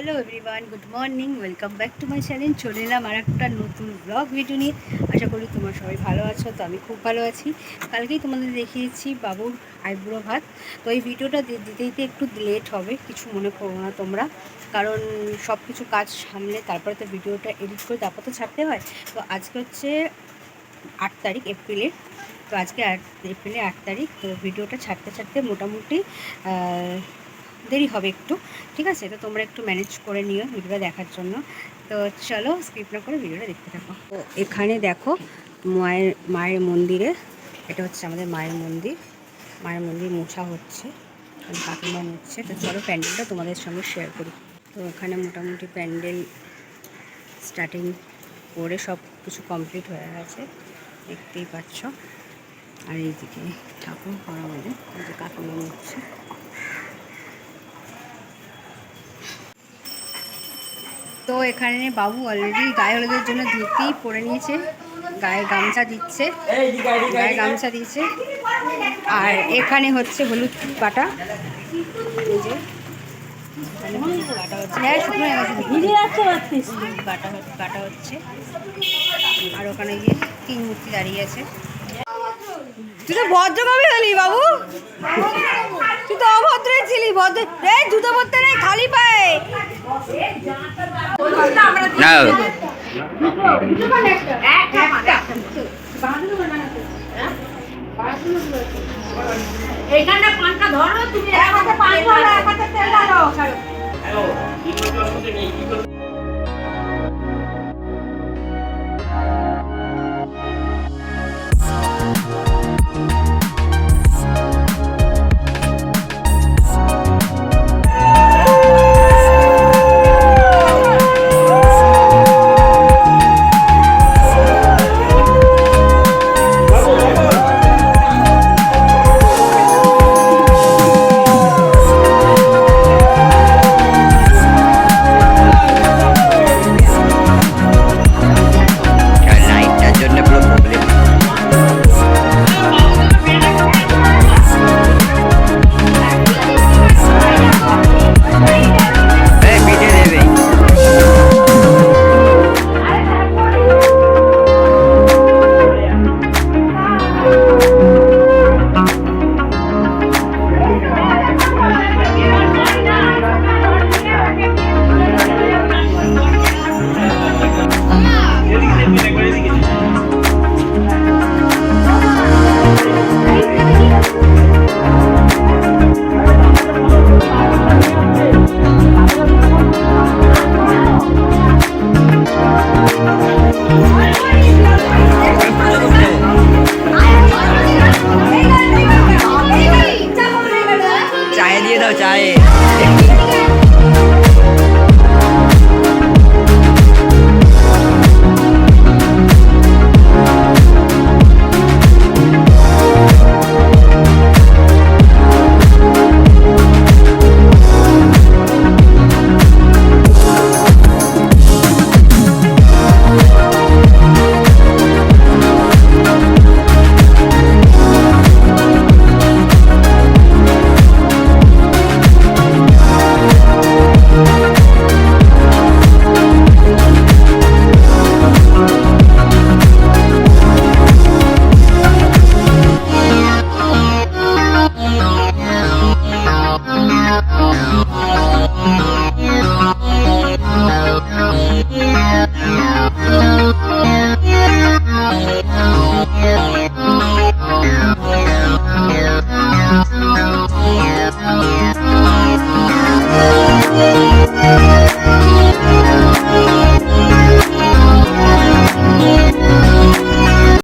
Hello everyone good morning welcome back to my channel চলে এলাম আর একটা নতুন ব্লগ ভিডিও নিয়ে। আশা করি তোমরা সবাই ভালো আছো, তো আমি খুব ভালো আছি। কালকেই তোমাদের দেখিয়েছি বাবুর আইব্রো ভাত। তো এই ভিডিওটা দিতে দিতে একটু লেট হবে, কিছু মনে করো না তোমরা। কারণ সব কিছু কাজ সামলে তারপরে তো ভিডিওটা এডিট করে তারপর তো ছাড়তে হয়। তো আজকে হচ্ছে আট তারিখ এপ্রিলের তো আজকে আট এপ্রিলের আট তারিখ, তো ভিডিওটা ছাড়তে ছাড়তে মোটামুটি দেরি হবে একটু, ঠিক আছে? তো তোমরা একটু ম্যানেজ করে নিও ভিডিওটা দেখার জন্য। তো চলো স্কিপ না করে ভিডিওটা দেখতে থাকো। তো এখানে দেখো মায়ের মায়ের মন্দিরে, এটা হচ্ছে আমাদের মায়ের মন্দির। মায়ের মন্দির মোছা হচ্ছে কাকিমা মুছছে তো চলো প্যান্ডেলটা তোমাদের সঙ্গে শেয়ার করি। তো এখানে মোটামুটি প্যান্ডেল স্টার্টিং করে সব কিছু কমপ্লিট হয়ে গেছে। দেখতেই পাচ্ছ। আর এইদিকে ঠাকুর করা আমাদের কাকিমা মুছছে তো এখানে বাবু অলরেডি গায়ে হলুদের জন্য ধুতি পরে নিয়েছে গায়ে গামছা দিচ্ছে গায়ে গামছা দিচ্ছে আর এখানে হচ্ছে হলুদ বাটা। এই যে বাটা হচ্ছে হ্যাঁ শুকনো। বাটা বাটা হচ্ছে। আর ওখানে গিয়ে তিন মূর্তি দাঁড়িয়ে আছে। তুই তো ভদ্র কবে হলি বাবু। তুই তো অভদ্রই ছিলি ভদ্র এই জুতো পরতে নেই খালি পায়ে। না এইখানটা পানটা ধরো তুমি এক হাতে পান ধরো এক হাতে তেল ঢালো। Oh,